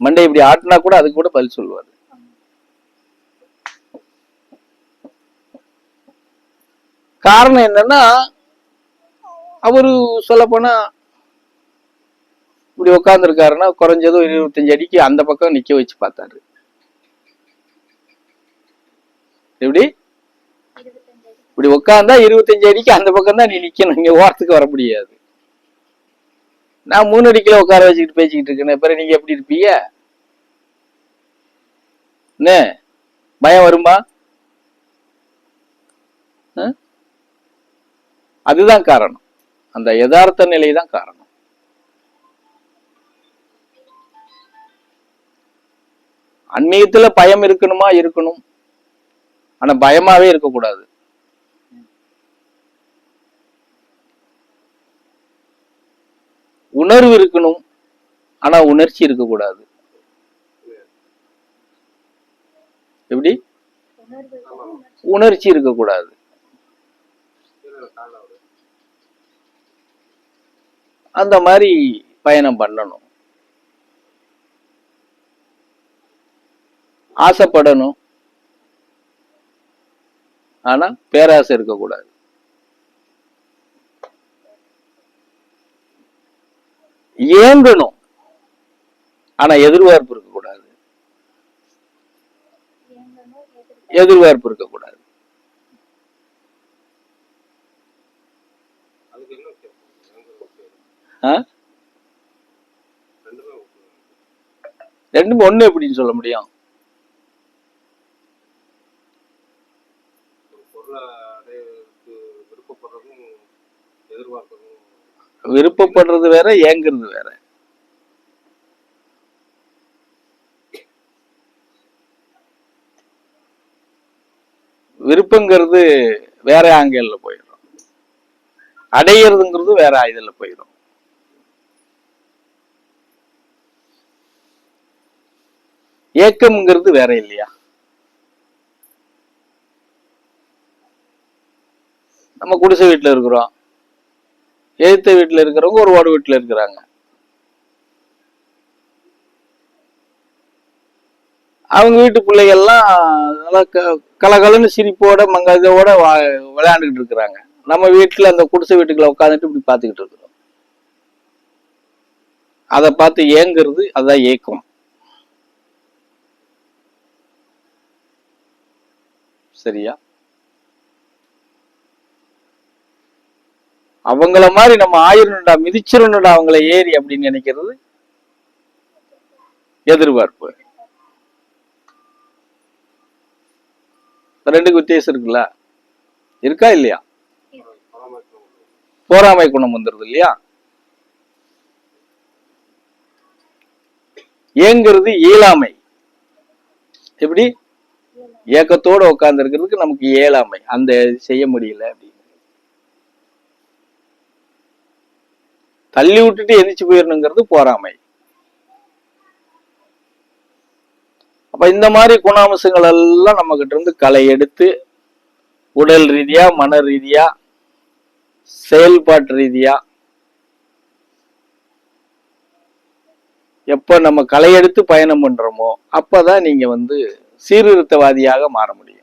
மண்டை இப்படி ஆட்டினா கூட அதுக்கு கூட பதில் சொல்லுவாரு. காரணம் என்னன்னா அவரு சொல்ல போனா இப்படி உட்காந்துருக்காருன்னா குறைஞ்சதும் இருபத்தஞ்சு அடிக்கு அந்த பக்கம் நிக்க வச்சு பார்த்தாரு. எப்படி? இப்படி உட்காந்தா இருபத்தஞ்சு அடிக்கு அந்த பக்கம் தான் நீ நிக்கணும் இங்க ஓரத்துக்கு வர முடியாது. நான் மூணு அடிக்கல உட்கார வச்சுக்கிட்டு பேசிக்கிட்டு இருக்கேன் பிறகு நீங்க எப்படி இருப்பீங்க? என்ன? பயம் வருமா ஆ? அதுதான் காரணம். அந்த யதார்த்த நிலை தான் காரணம். அந்நியத்துல பயம் இருக்கணுமா? இருக்கணும். ஆனா பயமாவே இருக்கக்கூடாது. உணர்வு இருக்கணும். ஆனா உணர்ச்சி இருக்கக்கூடாது. எப்படி? உணர்ச்சி இருக்கக்கூடாது. அந்த மாதிரி பயணம் பண்ணணும். ஆசைப்படணும். ஆனா பேராசை இருக்கக்கூடாது. ஏங்கணும் ஆனா எதிர்பார்ப்பு இருக்கக்கூடாது. எதிர்பார்ப்பு இருக்கக்கூடாது? ரெண்டுமே ஒண்ணு எப்படின்னு சொல்ல முடியும்? ஒரு விருப்பப்படுறது வேற ஏங்குறது வேற. விருப்பங்கிறது வேற ஆங்கிள் போயிடும். அடையிறதுங்கிறது வேற இதில் போயிடும். ஏக்கம்ங்கிறது வேற இல்லையா? நம்ம குடிசை வீட்டில் இருக்கிறோம். எழுத்த வீட்டில் இருக்கிறவங்க ஒரு ஓடு வீட்டில் இருக்கிறாங்க. அவங்க வீட்டு பிள்ளைகள்லாம் நல்லா க- கலகலன்னு சிரிப்போட மங்கதோட வா- விளையாண்டுக்கிட்டு இருக்கிறாங்க. நம்ம வீட்டில் அந்த குடிசை வீட்டுக்குள்ள உட்காந்துட்டு இப்படி பார்த்துக்கிட்டு இருக்கிறோம். அதை பார்த்து ஏங்குறது அதான் ஏக்கம். சரியா? அவங்கள மாதிரி நம்ம ஆயிரணுடா மிதிச்சிடணுடா அவங்கள ஏறி அப்படின்னு நினைக்கிறது எதிர்பார்ப்பு. ரெண்டுக்கு வித்தியாசம் இருக்குல்ல? இருக்கா இல்லையா? போராமை குணம் வந்துருது இல்லையா? ஏங்கிறது இயலாமை. எப்படி? ஏக்கத்தோட உட்கார்ந்து இருக்கிறதுக்கு நமக்கு இயலாமை. அந்த செய்ய முடியல அப்படி. தள்ளி விட்டுட்டு எந்திரிச்சு போயிடணுங்கிறது போராமை அப்ப இந்த மாதிரி குணாம்சங்கள் எல்லாம் நம்ம கிட்ட இருந்து களை எடுத்து உடல் ரீதியா மன ரீதியா செயல்பாட்டு ரீதியா எப்ப நம்ம களை எடுத்து பயணம் பண்றோமோ அப்பதான் நீங்க வந்து சீர்திருத்தவாதியாக மாற முடியும்.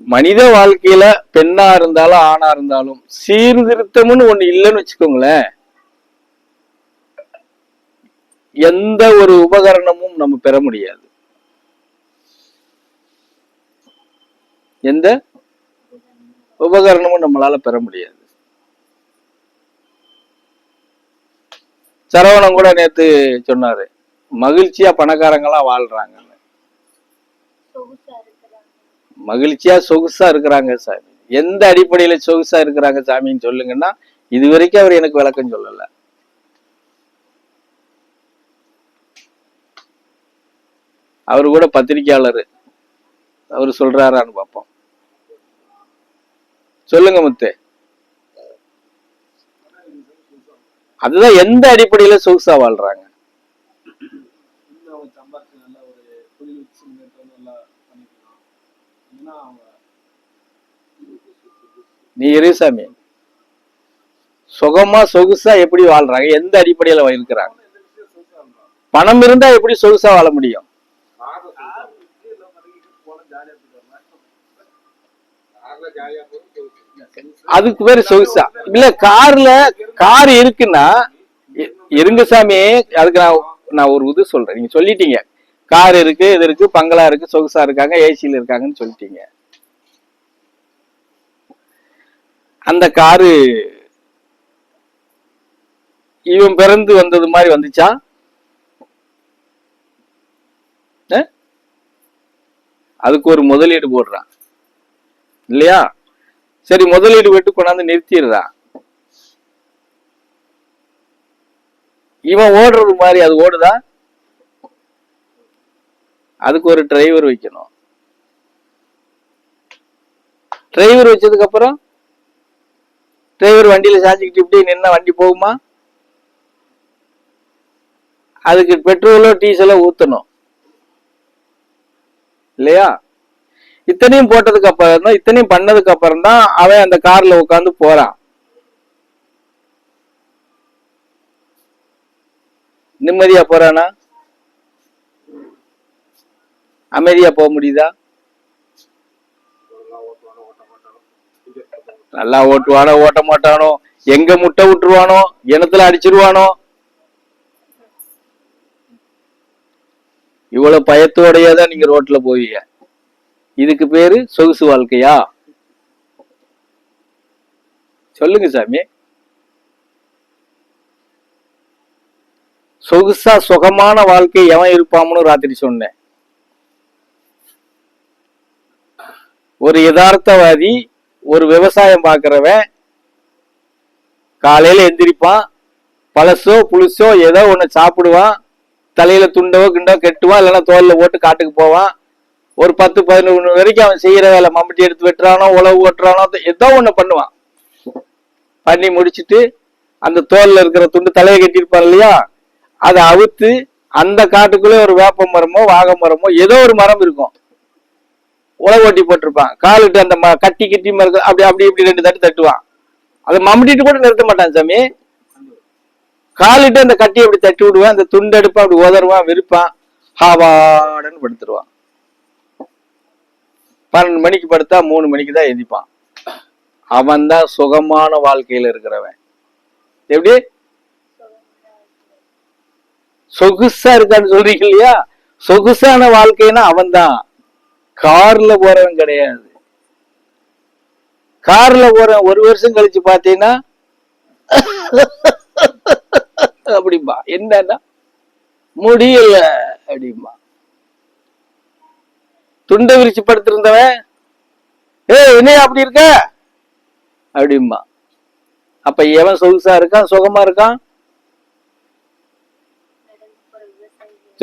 மனித வாழ்க்கையில பெண்ணா இருந்தாலும் ஆணா இருந்தாலும் சீர்திருத்தம்னு ஒண்ணு இல்லைன்னு வச்சுக்கோங்களேன். எந்த ஒரு உபகரணமும் நம்ம பெற முடியாது. எந்த உபகரணமும் நம்மளால பெற முடியாது. சரவணன் கூட நேத்து சொன்னாரு மகிழ்ச்சியா பணக்காரங்களாம் வாழ்றாங்க. மகிழ்ச்சியா சொகுசா இருக்கிறாங்க சாமி. எந்த அடிப்படையில சொகுசா இருக்கிறாங்க சாமின்னு சொல்லுங்கன்னா இது வரைக்கும் அவர் எனக்கு விளக்கம் சொல்லல. அவர் கூட பத்திரிக்கையாளர் அவர் சொல்றாரான்னு பார்ப்போம். சொல்லுங்க முத்து. அதுதான் எந்த அடிப்படையில சொகுசா வாழ்றாங்க இன்னும் அவங்க சம்பாரிச்சு நல்ல ஒரு தொழில் வச்சு முன்னேற்றம் நல்லா பண்ணிக்கலாம் நீ இருசாமி சுகமா சொகுசா எப்படி வாழ்றாங்க? எந்த அடிப்படையில இருக்கிறாங்க பணம் இருந்தா எப்படி சொகுசா வாழ முடியும்? அதுக்கு பேரு சொகுசா. இல்ல கார்ல கார் இருக்குன்னா இருங்க சாமி. அதுக்கு நான் நான் ஒரு இது சொல்றேன். நீங்க சொல்லிட்டீங்க. கார் இருக்கு இது இருக்கு பங்களா இருக்கு சொகுசா இருக்காங்க ஏசியில் இருக்காங்கன்னு சொல்லிட்டீங்க. அந்த காரு இவன் பிறந்து வந்தது மாதிரி வந்துச்சா? அதுக்கு ஒரு முதலீடு போடுறான். இல்லையா? சரி முதலீடு விட்டு கொண்டாந்து நிறுத்திடுறான் இவன் ஓடுறது மாதிரி அது ஓடுதா? அதுக்கு ஒரு டிரைவர் வைக்கணும். டிரைவர் வச்சதுக்கு அப்புறம் டிரைவர் வண்டியில சாஞ்சிக்கிட்டு இப்படி நின்னா வண்டி போகுமா? அதுக்கு பெட்ரோலோ டீசலோ ஊத்தணும். இல்லையா? இத்தனையும் போட்டதுக்கு அப்புறம் தான் இத்தனையும் பண்ணதுக்கு அப்புறம் தான் அவன் அந்த கார்ல உட்காந்து போறான். நிம்மதியா போறானா? அமைதியா போக முடியுதா? நல்லா ஓட்டுவானோ ஓட்ட மாட்டானோ? எங்க முட்டை விட்டுருவானோ? இனத்துல அடிச்சிருவானோ? இவ்வளவு பயத்தோடயே தான் நீங்க ரோட்ல போவீங்க. இதுக்கு பேரு சொகுசு வாழ்க்கையா? சொல்லுங்க சாமி. சொகுசா சுகமான வாழ்க்கை எவன் இருப்பாம்னு ராத்திரி சொன்னேன். ஒரு யதார்த்தவாதி ஒரு விவசாயம் பார்க்கறவன் காலையில எந்திரிப்பான் பழசோ புளிசோ ஏதோ ஒன்று சாப்பிடுவான் தலையில துண்டவோ கிண்டோ கெட்டுவான் இல்லைன்னா தோலில் போட்டு காட்டுக்கு போவான். ஒரு பத்து பதினொன்று வரைக்கும் அவன் செய்யற வேலை மம்பட்டி எடுத்து வெட்டுறானோ உழவு ஓட்டுறானோ ஏதோ ஒன்று பண்ணுவான். பண்ணி முடிச்சுட்டு அந்த தோலில் இருக்கிற துண்டு தலையை கட்டியிருப்பான் இல்லையா? அதை அவுத்து அந்த காட்டுக்குள்ளே ஒரு வேப்ப மரமோ வாகை மரமோ ஏதோ ஒரு மரம் இருக்கும். உழவு ஓட்டி போட்டிருப்பான். காலுட்டு அந்த கட்டி கிட்டி அப்படி அப்படி இப்படி ரெண்டு தட்டு தட்டுவான். அதை மம்மிட்டிட்டு கூட நிறுத்த மாட்டான் சாமி. காலிட்டு அந்த கட்டி அப்படி தட்டி விடுவான். அந்த துண்டு எடுப்பான் அப்படி உதருவான் விருப்பான். ஹாவாடன்னு படுத்துருவான். பன்னெண்டு மணிக்கு படுத்தா மூணு மணிக்கு தான் எதிப்பான் அவன் தான் சுகமான வாழ்க்கையில இருக்கிறவன். எப்படி? சொகுசா இருக்கான்னு சொல்றீங்க இல்லையா? சொகுசான வாழ்க்கைன்னா அவன் தான். கார்ல போறவன் கிடையாது. கார்ல போறவன் ஒரு வருஷம் கழிச்சு பாத்தீங்கன்னா அப்படிம்பா. என்னன்னா முடியல அப்படிம்பா. துண்டை விரிச்சு படுத்திருந்தவன் ஏ என்ன அப்படி இருக்க? அப்படிம்பா. அப்ப எவன் சொகுசா இருக்கான் சுகமா இருக்கான்?